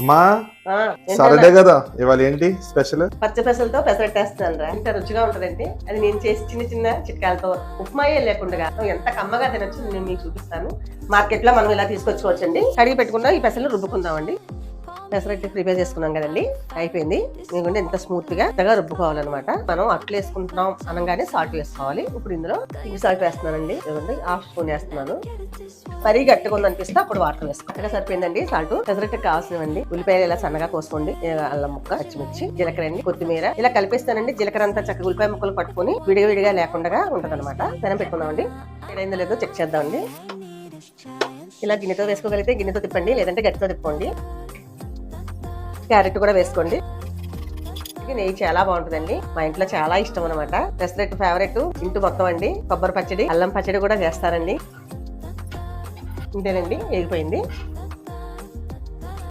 అమ్మా సాటర్డే? కదా ఇవాళ ఏంటి స్పెషల్? పచ్చ పెసలతో పెసరట్టేస్తాను రా ఎంత రుచిగా ఉంటదంటే అది నేను చేసి చిన్న చిన్న చిట్కాలతో ఉప్మాయే లేకుండా ఎంత కమ్మగా తినొచ్చు నేను మీకు చూపిస్తాను. మార్కెట్లో మనం ఇలా తీసుకొచ్చుకోవచ్చండి. కడిగి పెట్టుకున్నా ఈ పెసలు రుబ్బుకుందామండి. పెసరట్టి ప్రిపేర్ చేసుకున్నాం కదండి. అయిపోయింది. ఎందుకంటే ఎంత స్మూత్గా రుబ్బుకోవాలన్నమాట. మనం అట్లు వేసుకుంటున్నాం అనగానే సాల్ట్ వేసుకోవాలి. ఇప్పుడు ఇందులో పిండి సాల్ట్ వేస్తున్నానండి. ఎందుకంటే హాఫ్ స్పూన్ వేస్తున్నాను. మరీ గట్టుకుంది ఉంది అనిపిస్తే అప్పుడు వాటర్ వేసుకో అక్కడ సరిపోయిందండి సాల్ట్. పెసరట్టుకు కావాల్సినవండి. ఉల్లిపాయలు ఇలా సన్నగా కోసుకోండి. అల్లం ముక్క పచ్చిమిర్చి జీలకర్ర అండి కొత్తిమీర. ఇలా కలిపేస్తానండి. జీలకర్ర అంతా చక్కగా ఉల్లిపాయ ముక్కలు పట్టుకొని విడిగా విడిగా లేకుండా ఉంటుంది అనమాట పెనం పెట్టుకుందామండి. ఏదైందో లేదో చెక్ చేద్దామండి. ఇలా గిన్నెతో వేసుకోగలిగితే గిన్నెతో తిప్పండి లేదంటే గట్టితో తిప్పండి క్యారెట్ కూడా వేసుకోండి. నెయ్యి చాలా బాగుంటుందండి. మా ఇంట్లో చాలా ఇష్టం అనమాట పెసరెట్ ఫేవరెట్ ఇంటి మొత్తం అండి. కొబ్బరి పచ్చడి అల్లం పచ్చడి కూడా చేస్తారండి ఇంతేనండి వేగిపోయింది